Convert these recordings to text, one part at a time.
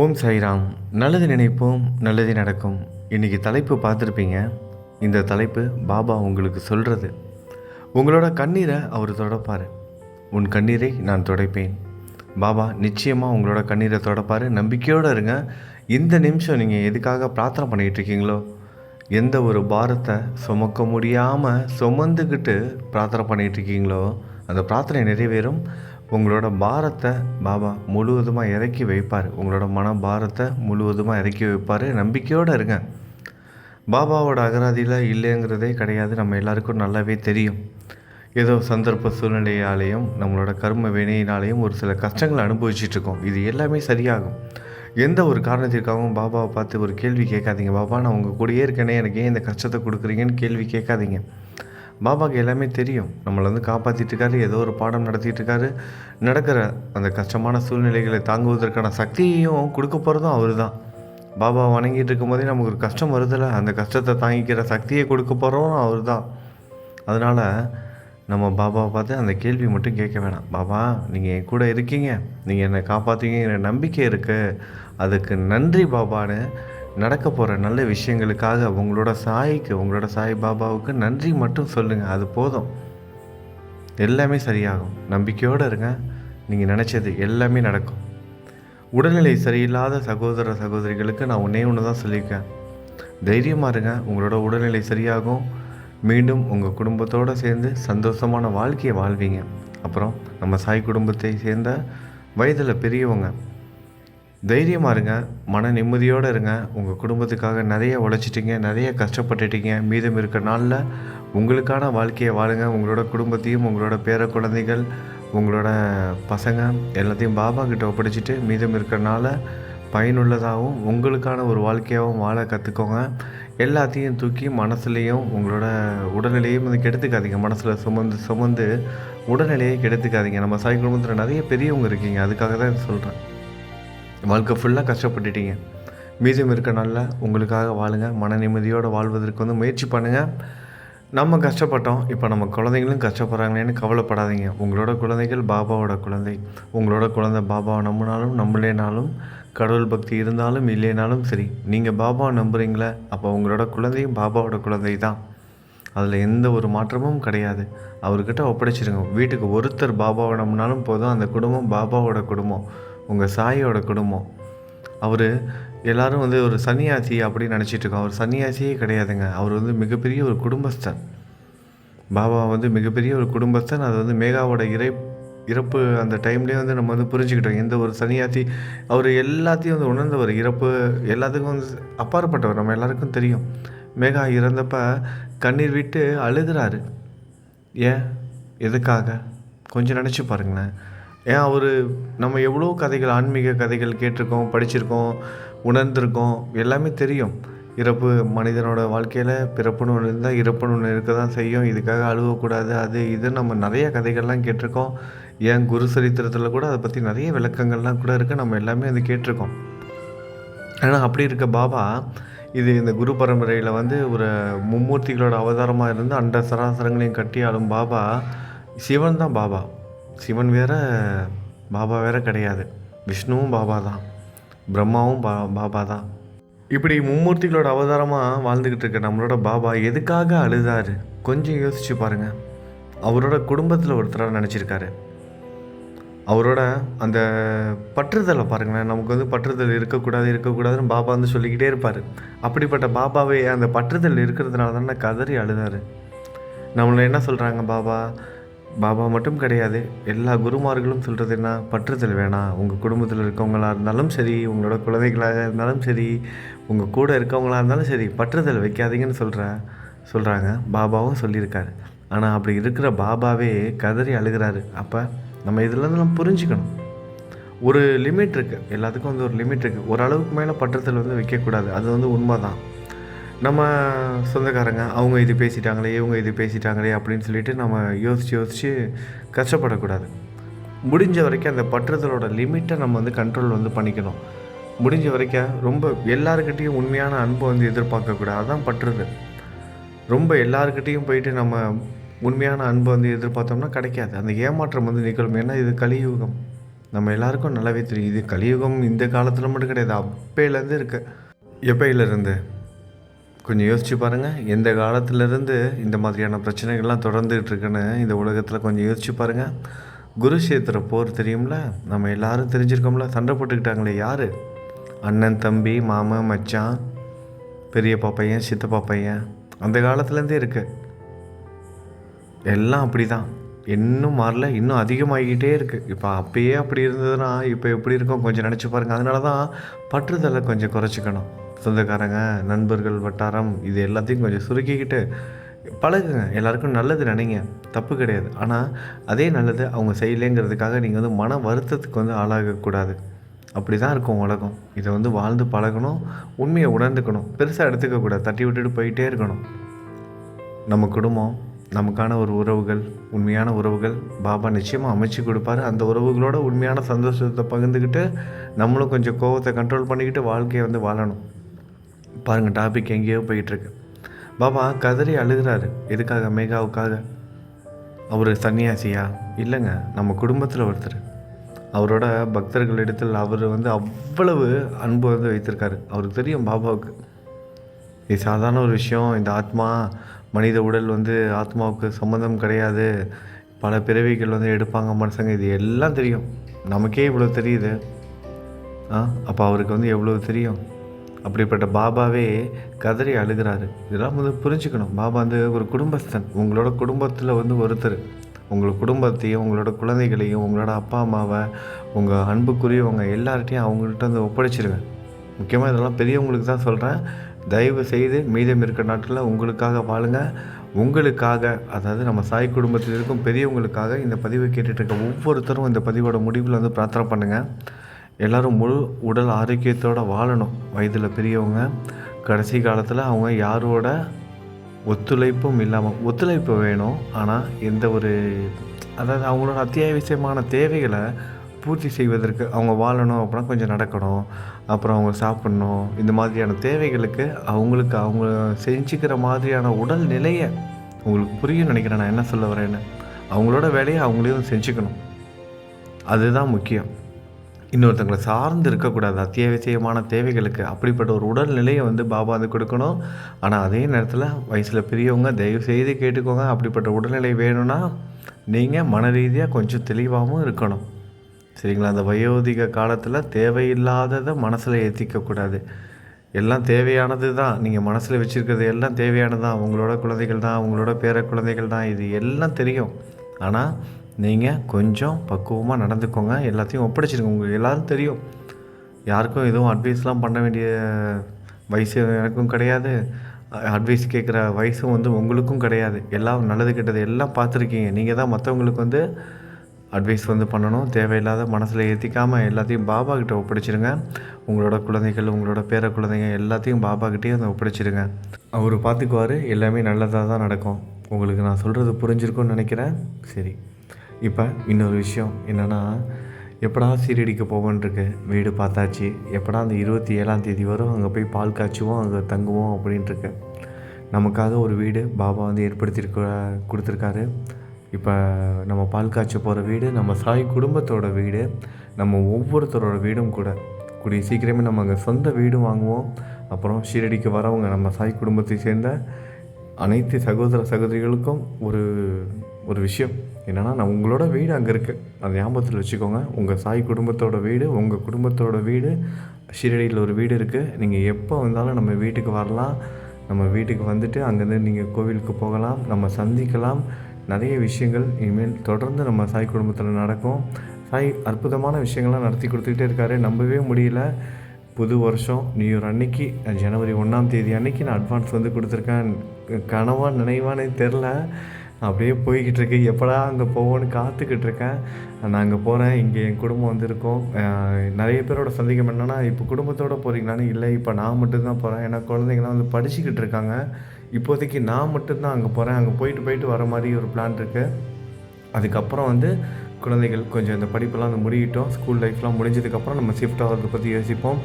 ஓம் சாய்ராம். நல்லது நினைப்போம் நல்லது நடக்கும். இன்றைக்கி தலைப்பு பார்த்துருப்பீங்க. இந்த தலைப்பு பாபா உங்களுக்கு சொல்கிறது உங்களோட கண்ணீரை அவர் தொடப்பார். உன் கண்ணீரை நான் துடைப்பேன். பாபா நிச்சயமாக உங்களோட கண்ணீரை தொடப்பார். நம்பிக்கையோடு இருங்க. இந்த நிமிஷம் நீங்கள் எதுக்காக பிரார்த்தனை பண்ணிகிட்டு இருக்கீங்களோ எந்த ஒரு பாரத்தை சுமக்க முடியாமல் சுமந்துக்கிட்டு பிரார்த்தனை பண்ணிகிட்டு இருக்கீங்களோ அந்த பிரார்த்தனை நிறைவேறும். உங்களோட பாரத்தை பாபா முழுவதுமாக இறக்கி வைப்பார். உங்களோட மன பாரத்தை முழுவதுமாக இறக்கி வைப்பார். நம்பிக்கையோடு இருங்க. பாபாவோட அகராதியில் இல்லைங்கிறதே கிடையாது. நம்ம எல்லாருக்கும் நல்லாவே தெரியும். ஏதோ சந்தர்ப்ப சூழ்நிலையாலேயும் நம்மளோட கர்ம வினையினாலேயும் ஒரு சில கஷ்டங்களை அனுபவிச்சிட்ருக்கோம். இது எல்லாமே சரியாகும். எந்த ஒரு காரணத்திற்காகவும் பாபாவை பார்த்து ஒரு கேள்வி கேட்காதீங்க. பாபா நான் உங்கள் கூடயே இருக்கேனே. எனக்கு ஏன் இந்த கஷ்டத்தை கொடுக்குறீங்கன்னு கேள்வி கேட்காதீங்க. பாபாவுக்கு எல்லாமே தெரியும். நம்மளை வந்து காப்பாற்றிட்டு இருக்காரு ஏதோ ஒரு பாடம் நடத்திட்டு இருக்காரு நடக்கிற அந்த கஷ்டமான சூழ்நிலைகளை தாங்குவதற்கான சக்தியையும் கொடுக்க போகிறதும் அவர் தான் பாபா வணங்கிட்டு இருக்கும்போதே நமக்கு ஒரு கஷ்டம் வருதில்ல? அந்த கஷ்டத்தை தாங்கிக்கிற சக்தியை கொடுக்க போகிறோம் அவர் தான் அதனால் நம்ம பாபாவை பார்த்து அந்த கேள்வி மட்டும் கேட்க வேணாம். பாபா நீங்கள் என் கூட இருக்கீங்க. நீங்கள் என்னை காப்பாற்றுவீங்க நம்பிக்கை இருக்குது அதுக்கு நன்றி பாபான்னு நடக்க போகிற நல்ல விஷயங்களுக்காக உங்களோட சாய்க்கு உங்களோட சாய் பாபாவுக்கு நன்றி மட்டும் சொல்லுங்கள் அது போதும். எல்லாமே சரியாகும். நம்பிக்கையோடு இருங்க. நீங்கள் நினச்சது எல்லாமே நடக்கும். உடல்நிலை சரியில்லாத சகோதர சகோதரிகளுக்கு நான் ஒன்றே ஒன்று தான் சொல்லியிருக்கேன். தைரியமாக இருங்க. உங்களோட உடல்நிலை சரியாகும். மீண்டும் உங்கள் குடும்பத்தோடு சேர்ந்து சந்தோஷமான வாழ்க்கையை வாழ்வீங்க. அப்புறம் நம்ம சாய் குடும்பத்தை சேர்ந்த வயதில் பெரியவங்க. தைரியமாக இருங்க மன நிம்மதியோடு இருங்க. உங்கள் குடும்பத்துக்காக நிறைய உழைச்சிட்டிங்க நிறைய கஷ்டப்பட்டுட்டீங்க. மீதம் இருக்கிற நாளில் உங்களுக்கான வாழ்க்கையை வாழுங்க. உங்களோட குடும்பத்தையும் உங்களோட பேர குழந்தைகள் உங்களோட பசங்க எல்லாத்தையும் பாபா கிட்ட ஒப்படைச்சிட்டு மீதம் இருக்கிறனால பயனுள்ளதாகவும் உங்களுக்கான ஒரு வாழ்க்கையாகவும் வாழ கற்றுக்கோங்க எல்லாத்தையும் தூக்கி மனசுலேயும் உங்களோட உடல்நிலையும் வந்து கெடுத்துக்காதீங்க. மனசில் சுமந்து சுமந்து உடல்நிலையை கெடுத்துக்காதீங்க. நம்ம சாய் குடும்பத்தில் நிறைய பெரியவங்க இருக்கீங்க. அதுக்காக தான் சொல்கிறேன் வாழ்க்கை ஃபுல்லாக கஷ்டப்பட்டுட்டீங்க. மீதம் இருக்க நாளில் உங்களுக்காக வாழுங்க. மன நிம்மதியோடு வாழ்வதற்கு வந்து முயற்சி பண்ணுங்கள் நம்ம கஷ்டப்பட்டோம். இப்போ நம்ம குழந்தைங்களும் கஷ்டப்படுறாங்களேன்னு கவலைப்படாதீங்க. உங்களோட குழந்தைகள் பாபாவோட குழந்தை. உங்களோட குழந்தை பாபாவை நம்பினாலும் நம்பலேனாலும் கடவுள் பக்தி இருந்தாலும் இல்லைனாலும் சரி நீங்கள் பாபாவை நம்புகிறீங்களே அப்போ உங்களோட குழந்தையும் பாபாவோட குழந்தை தான் அதில் எந்த ஒரு மாற்றமும் கிடையாது. அவர்கிட்ட ஒப்படைச்சிருங்க. வீட்டுக்கு ஒருத்தர் பாபாவை நம்பினாலும் போதும். அந்த குடும்பம் பாபாவோட குடும்பம். உங்கள் சாயோட குடும்பம். அவர் எல்லாரும் வந்து ஒரு சன்னியாசி அப்படின்னு நினச்சிட்ருக்கோம் அவர் சன்னியாசியே கிடையாதுங்க. அவர் வந்து மிகப்பெரிய ஒரு குடும்பஸ்தன். பாபா வந்து மிகப்பெரிய ஒரு குடும்பஸ்தன். அது வந்து மேகாவோட இறை இறப்பு அந்த டைம்லேயே வந்து நம்ம வந்து புரிஞ்சுக்கிட்டோம். எந்த ஒரு சன்னியாசி அவர் எல்லாத்தையும் வந்து உணர்ந்தவர். இறப்பு எல்லாத்துக்கும் வந்து அப்பாற்பட்டவர். நம்ம எல்லாருக்கும் தெரியும். மேகா இறந்தப்ப கண்ணீர் விட்டு அழுகிறாரு. ஏன்? எதுக்காக? கொஞ்சம் நினச்சி பாருங்களேன். ஏன் அவர் நம்ம எவ்வளோ கதைகள் ஆன்மீக கதைகள் கேட்டிருக்கோம் படிச்சிருக்கோம் உணர்ந்திருக்கோம் எல்லாமே தெரியும். இறப்பு மனிதனோட வாழ்க்கையில் பிறப்புன்னு ஒன்று இருந்தால் இறப்புன்னு ஒன்று இருக்க தான் செய்யும். இதுக்காக அழுவக்கூடாது அது இது. நம்ம நிறைய கதைகள்லாம் கேட்டிருக்கோம். ஏன் குரு சரித்திரத்தில் கூட அதை பற்றி நிறைய விளக்கங்கள்லாம் கூட இருக்குது நம்ம எல்லாமே அது கேட்டிருக்கோம். ஆனால் அப்படி இருக்க பாபா இது இந்த குரு பரம்பரையில் வந்து ஒரு மும்மூர்த்திகளோட அவதாரமாக இருந்து அண்ட சராசரங்களையும் கட்டி ஆளும் பாபா சிவன் தான் பாபா. சிவன் வேற பாபா வேற கிடையாது. விஷ்ணுவும் பாபா தான். பிரம்மாவும் பா பாபா தான். இப்படி மும்மூர்த்திகளோட அவதாரமாக வாழ்ந்துக்கிட்டு இருக்க நம்மளோட பாபா எதுக்காக அழுதாரு? கொஞ்சம் யோசிச்சு பாருங்கள் அவரோட குடும்பத்தில் ஒருத்தராக நினச்சிருக்காரு அவரோட அந்த பற்றுதலை பாருங்களேன். நமக்கு வந்து பற்றுதல் இருக்கக்கூடாது இருக்கக்கூடாதுன்னு பாபா வந்து சொல்லிக்கிட்டே இருப்பார். அப்படிப்பட்ட பாபாவே அந்த பற்றுதல் இருக்கிறதுனால தானே கதறி அழுதாரு. நம்மளை என்ன சொல்கிறாங்க பாபா? பாபா மட்டும் கிடையாது எல்லா குருமார்களும் சொல்கிறது என்ன? பற்றுதல் வேணாம் உங்கள் குடும்பத்தில் இருக்கவங்களாக இருந்தாலும் சரி உங்களோட குழந்தைகளாக இருந்தாலும் சரி உங்கள் கூட இருக்கவங்களாக இருந்தாலும் சரி பற்றுதல் வைக்காதீங்கன்னு சொல்கிற சொல்கிறாங்க பாபாவும் சொல்லியிருக்காரு. ஆனால் அப்படி இருக்கிற பாபாவே கதறி அழுகிறாரு. அப்போ நம்ம இதில் நம்ம புரிஞ்சுக்கணும். ஒரு லிமிட் இருக்குது எல்லாத்துக்கும் வந்து ஒரு லிமிட் இருக்குது ஓரளவுக்கு மேலே பற்றுதல் வந்து வைக்கக்கூடாது. அது வந்து உண்மை தான் நம்ம சொந்தக்காரங்க அவங்க இது பேசிட்டாங்களே இவங்க இது பேசிட்டாங்களே அப்படின்னு சொல்லிட்டு நம்ம யோசித்து யோசித்து கஷ்டப்படக்கூடாது. முடிஞ்ச வரைக்கும் அந்த பற்றுதலோட லிமிட்டை நம்ம வந்து கண்ட்ரோல் வந்து பண்ணிக்கணும். முடிஞ்ச வரைக்கும் ரொம்ப எல்லாருக்கிட்டேயும் உண்மையான அன்பை வந்து எதிர்பார்க்கக்கூடாது. அதுதான் பற்றுது ரொம்ப எல்லாருக்கிட்டேயும் போயிட்டு நம்ம உண்மையான அன்பை வந்து எதிர்பார்த்தோம்னா கிடைக்காது. அந்த ஏமாற்றம் வந்து நிகழும். ஏன்னா இது கலியுகம். நம்ம எல்லாருக்கும் நல்லாவே தெரியும். இது கலியுகம் இந்த காலத்தில் மட்டும் கிடையாது. அப்பையிலேருந்து இருக்குது எப்பையிலேருந்து? கொஞ்சம் யோசிச்சு பாருங்கள் எந்த காலத்திலேருந்து இந்த மாதிரியான பிரச்சனைகள்லாம் தொடர்ந்துகிட்டு இருக்குன்னு இந்த உலகத்தில் கொஞ்சம் யோசிச்சு பாருங்கள் குருஷேத்திர போர் தெரியும்ல? நம்ம எல்லாரும் தெரிஞ்சிருக்கோம்ல? சண்டை போட்டுக்கிட்டாங்களே யார்? அண்ணன் தம்பி மாமன் மச்சான் பெரியப்பா பையன் சித்தப்பா பையன் அந்த காலத்துலேருந்தே இருக்குது எல்லாம் அப்படி தான் இன்னும் மாறல இன்னும் அதிகமாகிக்கிட்டே இருக்குது இப்போ அப்பயே அப்படி இருந்ததுன்னா இப்போ எப்படி இருக்கும் கொஞ்சம் நினச்சி பாருங்கள் அதனால தான் பற்றுதலை கொஞ்சம் குறைச்சிக்கணும். சொந்தக்காரங்க நண்பர்கள் வட்டாரம் இது எல்லாத்தையும் கொஞ்சம் சுருக்கிக்கிட்டு பழகுங்க. எல்லாருக்கும் நல்லது நினைங்க. தப்பு கிடையாது. ஆனால் அதே நல்லது அவங்க செய்யலைங்கிறதுக்காக நீங்கள் வந்து மன வருத்தத்துக்கு வந்து ஆளாகக்கூடாது. அப்படி தான் இருக்கும் உலகம். இதை வந்து வாழ்ந்து பழகணும் உண்மையை உணர்ந்துக்கணும். பெருசாக எடுத்துக்கக்கூடாது தட்டி விட்டுட்டு போயிட்டே இருக்கணும். நம்ம குடும்பம் நமக்கான ஒரு உறவுகள் உண்மையான உறவுகள் பாபா நிச்சயமாக அமைச்சு கொடுப்பாரு. அந்த உறவுகளோட உண்மையான சந்தோஷத்தை பகிர்ந்துக்கிட்டு நம்மளும் கொஞ்சம் கோவத்தை கண்ட்ரோல் பண்ணிக்கிட்டு வாழ்க்கையை வந்து வாழணும். பாருங்கள் டாபிக் எங்கேயோ போயிட்டுருக்கு. பாபா கதறி அழுகிறாரு. எதுக்காக? மேகாவுக்காக. அவர் சன்னியாசியா? இல்லைங்க நம்ம குடும்பத்தில் ஒருத்தர். அவரோட பக்தர்களிடத்தில் அவர் வந்து அவ்வளவு அன்பு வந்து வைத்திருக்காரு. அவருக்கு தெரியும் பாபாவுக்கு. இது சாதாரண ஒரு விஷயம். இந்த ஆத்மா மனித உடல் வந்து ஆத்மாவுக்கு சம்மந்தம் கிடையாது. பல பிறவிகள் வந்து எடுப்பாங்க மனுஷங்க. இது எல்லாம் தெரியும். நமக்கே இவ்வளோ தெரியுது. ஆ அப்போ அவருக்கு வந்து எவ்வளோ தெரியும்? அப்படிப்பட்ட பாபாவே கதறி அழுகிறாரு. இதெல்லாம் வந்து புரிஞ்சுக்கணும். பாபா வந்து ஒரு குடும்பஸ்தன். உங்களோட குடும்பத்தில் வந்து ஒருத்தர். உங்கள் குடும்பத்தையும் உங்களோட குழந்தைகளையும் உங்களோட அப்பா அம்மாவை உங்கள் அன்புக்குரியவங்க எல்லார்ட்டையும் அவங்கள்ட்ட வந்து ஒப்படைச்சிருங்க. முக்கியமாக இதெல்லாம் பெரியவங்களுக்கு தான் சொல்கிறேன் தயவு செய்து மீதம் இருக்கிற நாட்களில் உங்களுக்காக வாழுங்க. உங்களுக்காக அதாவது நம்ம சாய் குடும்பத்தில் இருக்கும் பெரியவங்களுக்காக இந்த பதிவை கேட்டுட்ருக்க ஒவ்வொருத்தரும் இந்த பதிவோட முடிவில் வந்து பிரார்த்தனை பண்ணுங்கள் எல்லோரும் முழு உடல் ஆரோக்கியத்தோடு வாழணும். வயதில் பெரியவங்க கடைசி காலத்தில் அவங்க யாரோட ஒத்துழைப்பும் இல்லாமல் ஒத்துழைப்பு வேணும். ஆனால் எந்த ஒரு அதாவது அவங்களோட அத்தியாவசியமான தேவைகளை பூர்த்தி செய்வதற்கு அவங்க வாழணும் அப்படின்னா கொஞ்சம் நடக்கணும். அப்புறம் அவங்க சாப்பிட்ணும். இந்த மாதிரியான தேவைகளுக்கு அவங்களுக்கு அவங்க செஞ்சுக்கிற மாதிரியான உடல் நிலையை உங்களுக்கு புரியும் நினைக்கிறேன் நான் என்ன சொல்ல வரேன்னு. அவங்களோட வேலையை அவங்களையும் செஞ்சுக்கணும். அதுதான் முக்கியம். இன்னொருத்தங்களை சார்ந்து இருக்கக்கூடாது. அத்தியாவசியமான தேவைகளுக்கு அப்படிப்பட்ட ஒரு உடல்நிலையை வந்து பாபா வந்து கொடுக்கணும். ஆனால் அதே நேரத்தில் வயசில் பெரியவங்க தயவு செய்து கேட்டுக்கோங்க. அப்படிப்பட்ட உடல்நிலை வேணும்னா நீங்கள் மன ரீதியாக கொஞ்சம் தெளிவாகவும் இருக்கணும். சரிங்களா? அந்த வயோதிக காலத்தில் தேவையில்லாததை மனசில் ஏற்றிக்கக்கூடாது எல்லாம் தேவையானது தான். நீங்கள் மனசில் வச்சுருக்கிறது எல்லாம் தேவையானது தான். உங்களோட குழந்தைகள் தான். உங்களோட பேர குழந்தைகள் தான். இது எல்லாம் தெரியும். ஆனால் நீங்கள் கொஞ்சம் பக்குவமாக நடந்துக்கோங்க. எல்லாத்தையும் ஒப்படைச்சிருங்க. உங்களுக்கு எல்லோரும் தெரியும். யாருக்கும் எதுவும் அட்வைஸ்லாம் பண்ண வேண்டிய வயசு எனக்கும் கிடையாது. அட்வைஸ் கேட்குற வயசும் வந்து உங்களுக்கும் கிடையாது. எல்லாம் நல்லது கெட்டது எல்லாம் பார்த்துருக்கீங்க. நீங்கள் தான் மற்றவங்களுக்கு வந்து அட்வைஸ் வந்து பண்ணணும். தேவையில்லாத மனசில் ஏற்றிக்காமல் எல்லாத்தையும் பாபா கிட்ட ஒப்படைச்சிருங்க. உங்களோட குழந்தைகள் உங்களோட பேர குழந்தைங்க எல்லாத்தையும் பாபா கிட்டே வந்து ஒப்படைச்சிருங்க. அவர் பார்த்துக்குவார். எல்லாமே நல்லதாக தான் நடக்கும். உங்களுக்கு நான் சொல்கிறது புரிஞ்சிருக்கும்னு நினைக்கிறேன். சரி. இப்போ இன்னொரு விஷயம் என்னென்னா எப்படா சீரடிக்கு போவோன்ருக்கு? வீடு பார்த்தாச்சு. எப்படா அந்த இருபத்தி ஏழாம் தேதி வரும்? அங்கே போய் பால் காய்ச்சுவோம் அங்கே தங்குவோம் அப்படின்ட்டுருக்கு நமக்காக ஒரு வீடு பாபா வந்து ஏற்படுத்தியிருக்க கொடுத்துருக்காரு. இப்போ நம்ம பால் காய்ச்ச போகிற வீடு நம்ம சாய் குடும்பத்தோட வீடு நம்ம ஒவ்வொருத்தரோட வீடும் கூட. கூடிய சீக்கிரமே நம்ம அங்கே சொந்த வீடும் வாங்குவோம். அப்புறம் ஷீரடிக்கு வரவங்க நம்ம சாய் குடும்பத்தை சேர்ந்த அனைத்து சகோதர சகோதரிகளுக்கும் ஒரு ஒரு விஷயம். என்னென்னா நான் உங்களோட வீடு அங்கே இருக்குது அதை ஞாபகத்தில் வச்சுக்கோங்க. உங்கள் சாய் குடும்பத்தோட வீடு உங்கள் குடும்பத்தோட வீடு ஷீரடியில் ஒரு வீடு இருக்குது நீங்கள் எப்போ வந்தாலும் நம்ம வீட்டுக்கு வரலாம். நம்ம வீட்டுக்கு வந்துட்டு அங்கேருந்து நீங்கள் கோவிலுக்கு போகலாம். நம்ம சந்திக்கலாம். நிறைய விஷயங்கள் இனிமேல் தொடர்ந்து நம்ம சாய் குடும்பத்தில் நடக்கும். சாய் அற்புதமான விஷயங்கள்லாம் நடத்தி கொடுத்துக்கிட்டே இருக்காரு. நம்பவே முடியல. புது வருஷம் நியூ இயர் அன்னைக்கு ஜனவரி ஒன்றாம் தேதி அன்னைக்கு நான் அட்வான்ஸ் வந்து கொடுத்துருக்கேன். கனவா நினைவானே தெரில. அப்படியே போய்கிட்டு இருக்கு. எப்படா அங்கே போவோன்னு காத்துக்கிட்டு இருக்கேன். நான் அங்கே போகிறேன் இங்கே என் குடும்பம் வந்திருக்கோம். நிறைய பேரோட சந்தேகம் என்னென்னா இப்போ குடும்பத்தோடு போகிறீங்களான்னு இல்லை இப்போ நான் மட்டும்தான் போகிறேன் ஏன்னா குழந்தைங்களாம் வந்து படிச்சுக்கிட்டு இருக்காங்க. இப்போதைக்கு நான் மட்டும்தான் அங்கே போகிறேன் அங்கே போயிட்டு போயிட்டு வர மாதிரி ஒரு பிளான் இருக்குது அதுக்கப்புறம் வந்து குழந்தைகள் கொஞ்சம் இந்த படிப்பெல்லாம் வந்து முடியிட்டோம். ஸ்கூல் லைஃப்லாம் முடிஞ்சதுக்கப்புறம் நம்ம ஷிஃப்ட் ஆகிறத பற்றி யோசிப்போம்.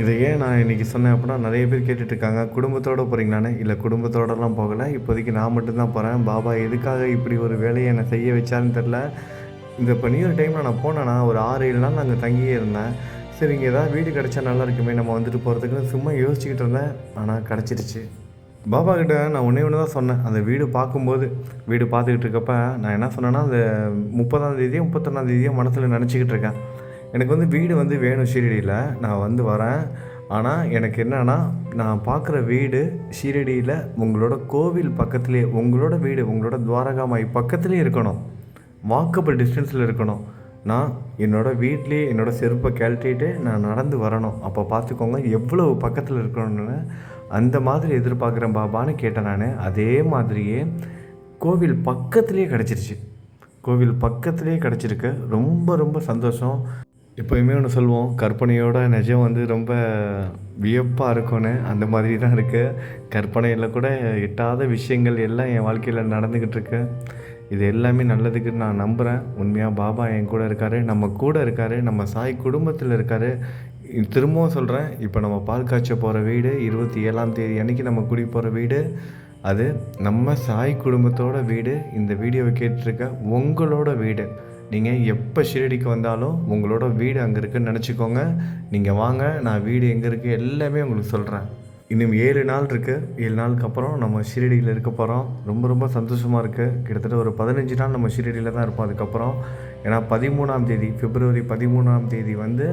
இதை ஏன் நான் இன்றைக்கி சொன்னேன் அப்படின்னா நிறைய பேர் கேட்டுட்ருக்காங்க குடும்பத்தோடு போகிறீங்களானே இல்லை குடும்பத்தோடலாம் போகலை. இப்போதைக்கு நான் மட்டும்தான் போகிறேன் பாபா எதுக்காக இப்படி ஒரு வேலையை என்னை செய்ய வச்சாருன்னு தெரில இந்த இப்போ நியூ டைமில் நான் போனேன்னா ஒரு ஆறு ஏழு நாள் அங்கே தங்கியே இருந்தேன். சரி இங்கே ஏதாவது வீடு கிடச்சா நல்லா இருக்குமே நம்ம வந்துட்டு போகிறதுக்குன்னு சும்மா யோசிச்சுக்கிட்டு இருந்தேன். ஆனால் கிடச்சிருச்சு. பாபா கிட்ட நான் ஒன்றே ஒன்று தான் சொன்னேன். அந்த வீடு பார்க்கும்போது வீடு பார்த்துக்கிட்டு இருக்கப்ப நான் என்ன சொன்னேன்னா அந்த முப்பதாம் தேதியோ முப்பத்தொன்னாம் தேதியோ மனசில் நினச்சிக்கிட்டு இருக்கேன். எனக்கு வந்து வீடு வந்து வேணும் ஷீரடியில். நான் வந்து வரேன். ஆனால் எனக்கு என்னென்னா நான் பார்க்குற வீடு ஷீரடியில் உங்களோட கோவில் பக்கத்துலேயே உங்களோட வீடு உங்களோட துவாரகாமாய் பக்கத்துலேயே இருக்கணும். வாக்கபிள் டிஸ்டன்ஸில் இருக்கணும். நான் என்னோடய வீட்லேயே என்னோடய செருப்பை கழட்டிட்டு நான் நடந்து வரணும். அப்போ பார்த்துக்கோங்க எவ்வளோ பக்கத்தில் இருக்கணும்னு அந்த மாதிரி எதிர்பார்க்குறேன் பாபான்னு கேட்டேன் நான். அதே மாதிரியே கோவில் பக்கத்துலேயே கிடச்சிருச்சு. கோவில் பக்கத்துலேயே கிடச்சிருக்கு. ரொம்ப ரொம்ப சந்தோஷம். எப்போயுமே ஒன்று சொல்லுவோம் கற்பனையோட நிஜம் வந்து ரொம்ப வியப்பாக இருக்கும்னு அந்த மாதிரி தான் இருக்குது கற்பனையில் கூட எட்டாத விஷயங்கள் எல்லாம் என் வாழ்க்கையில் நடந்துக்கிட்டு இருக்கு. இது எல்லாமே நல்லதுக்கு நான் நம்புகிறேன் உண்மையாக பாபா என் கூட இருக்கார் நம்ம கூட இருக்கார் நம்ம சாய் குடும்பத்தில் இருக்கார். திரும்பவும் சொல்கிறேன் இப்போ நம்ம பால் காய்ச்ச போகிற வீடு இருபத்தி ஏழாம் தேதி அன்றைக்கி நம்ம குடி போகிற வீடு அது நம்ம சாய் குடும்பத்தோட வீடு. இந்த வீடியோவை கேட்டிருக்க உங்களோட வீடு. நீங்கள் எப்போ ஷிரடிக்கு வந்தாலும் உங்களோட வீடு அங்கே இருக்குன்னு நினச்சிக்கோங்க. நீங்கள் வாங்க நான் வீடு எங்கே இருக்குது எல்லாமே உங்களுக்கு சொல்கிறேன் இன்னும் ஏழு நாள் இருக்குது ஏழு நாளுக்கு அப்புறம் நம்ம ஷிரடியில் இருக்க போகிறோம் ரொம்ப ரொம்ப சந்தோஷமாக இருக்குது கிட்டத்தட்ட ஒரு பதினஞ்சு நாள் நம்ம ஷிரடியில் தான் இருப்போம் அதுக்கப்புறம். ஏன்னா பதிமூணாம் தேதி பிப்ரவரி பதிமூணாம் தேதி வந்து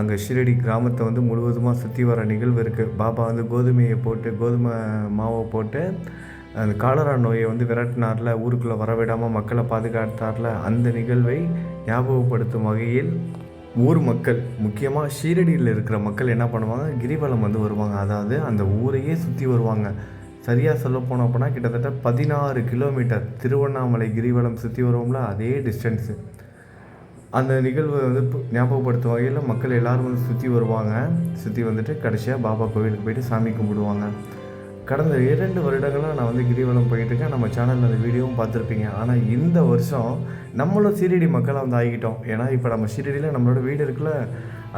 அங்கே ஷிரடி கிராமத்தை வந்து முழுவதுமாக சுற்றி வர நிகழ்வு இருக்குது பாபா வந்து கோதுமையை போட்டு கோதுமை மாவை போட்டு அந்த காலரா நோயை வந்து விரட்டினார்ல ஊருக்குள்ளே வரவிடாமல் மக்களை பாதுகாத்தார்ல அந்த நிகழ்வை ஞாபகப்படுத்தும் வகையில் ஊர் மக்கள் முக்கியமாக ஷீரடியில் இருக்கிற மக்கள் என்ன பண்ணுவாங்க? கிரிவலம் வந்து வருவாங்க. அதாவது அந்த ஊரையே சுற்றி வருவாங்க. சரியாக சொல்ல போனோம் அப்படின்னா கிட்டத்தட்ட பதினாறு கிலோமீட்டர் திருவண்ணாமலை கிரிவலம் சுற்றி வருவோம்ல அதே டிஸ்டன்ஸு அந்த நிகழ்வை வந்து ஞாபகப்படுத்தும் வகையில் மக்கள் எல்லோரும் வந்து சுற்றி வருவாங்க. சுற்றி வந்துட்டு கடைசியாக பாபா கோவிலுக்கு போயிட்டு சாமி கும்பிடுவாங்க. கடந்த இரண்டு வருடங்களாக நான் வந்து கிரிவலம் போயிட்டு இருக்கேன் நம்ம சேனலில் அந்த வீடியோவும் பார்த்துருப்பீங்க. ஆனால் இந்த வருஷம் நம்மளும் சீரடி மக்களாக வந்து ஆகிட்டோம். ஏன்னா இப்போ நம்ம சீரடியில் நம்மளோட வீடு இருக்குல்ல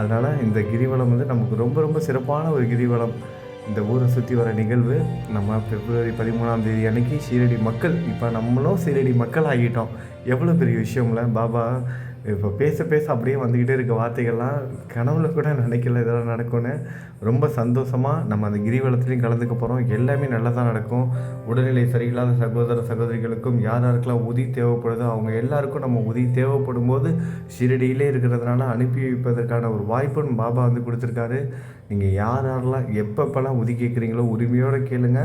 அதனால் இந்த கிரிவலம் வந்து நமக்கு ரொம்ப ரொம்ப சிறப்பான ஒரு கிரிவலம். இந்த ஊரை சுற்றி வர நிகழ்வு நம்ம பிப்ரவரி பதிமூணாம் தேதி அன்னைக்கு சீரடி மக்கள் இப்போ நம்மளும் சீரடி மக்கள் ஆகிட்டோம் எவ்வளோ பெரிய விஷயம்ல பாபா இப்போ பேச பேச அப்படியே வந்துக்கிட்டே இருக்க வார்த்தைகள்லாம் கனவுல கூட நினைக்கல இதெல்லாம் நடக்கும்னு. ரொம்ப சந்தோஷமாக நம்ம அந்த கிரிவலத்துலேயும் கலந்துக்க போகிறோம் எல்லாமே நல்லதாக நடக்கும். உடல்நிலை சரியில்லாத சகோதர சகோதரிகளுக்கும் யார் யாருக்கெல்லாம் உதவி தேவைப்படுதோ அவங்க எல்லாருக்கும் நம்ம உதவி தேவைப்படும் போது ஷிரடியிலே இருக்கிறதுனால அனுப்பி வைப்பதற்கான ஒரு வாய்ப்புன்னு பாபா வந்து கொடுத்துருக்காரு. நீங்கள் யார் யாரெல்லாம் எப்பப்பெல்லாம் உதவி கேட்குறீங்களோ உரிமையோடு கேளுங்க.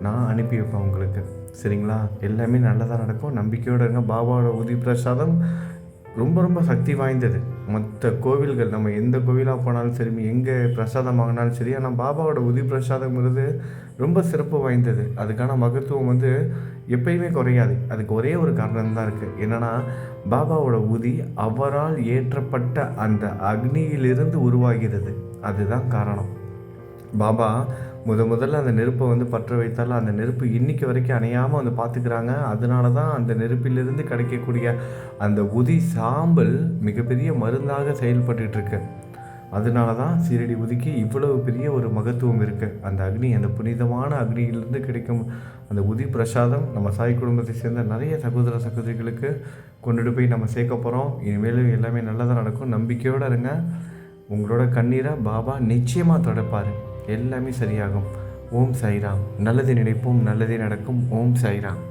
நான் அனுப்பி வைப்பேன் உங்களுக்கு. சரிங்களா? எல்லாமே நல்லதாக நடக்கும். நம்பிக்கையோடு இருங்க. பாபாவோட உதவி பிரசாதம் ரொம்ப ரொம்ப சக்தி வாய்ந்தது. மற்ற கோவில்கள் நம்ம எந்த கோவிலாக போனாலும் சரி எங்கே பிரசாதம் வாங்கினாலும் சரி ஆனால் பாபாவோட உதி பிரசாதம்ங்கிறது ரொம்ப சிறப்பு வாய்ந்தது. அதுக்கான மகத்துவம் வந்து எப்பயுமே குறையாது. அதுக்கு ஒரே ஒரு காரணம் தான் இருக்குது என்னென்னா பாபாவோட உதி அவரால் ஏற்றப்பட்ட அந்த அக்னியிலிருந்து உருவாகிறது. அதுதான் காரணம். பாபா முத முதல்ல அந்த நெருப்பை வந்து பற்ற வைத்தால் அந்த நெருப்பு இன்னைக்கு வரைக்கும் அணையாமல் வந்து பார்த்துக்கிறாங்க. அதனால தான் அந்த நெருப்பிலிருந்து கிடைக்கக்கூடிய அந்த உதி சாம்பல் மிகப்பெரிய மருந்தாக செயல்பட்டுருக்கு அதனால தான் சீரடி உதிக்கு இவ்வளவு பெரிய ஒரு மகத்துவம் இருக்குது அந்த அக்னி அந்த புனிதமான அக்னியிலிருந்து கிடைக்கும் அந்த உதி பிரசாதம் நம்ம சாய் குடும்பத்தை சேர்ந்த நிறைய சகோதர சகோதரிகளுக்கு கொண்டுட்டு போய் நம்ம சேர்க்க போகிறோம் இனிமேலும் எல்லாமே நல்லதாக நடக்கும். நம்பிக்கையோடு இருங்க. உங்களோட கண்ணீரை பாபா நிச்சயமாக தொடப்பார். எல்லாமே சரியாகும். ஓம் சாய்ராம். நல்லது நினைப்போம் நல்லதே நடக்கும். ஓம் சாய்ராம்.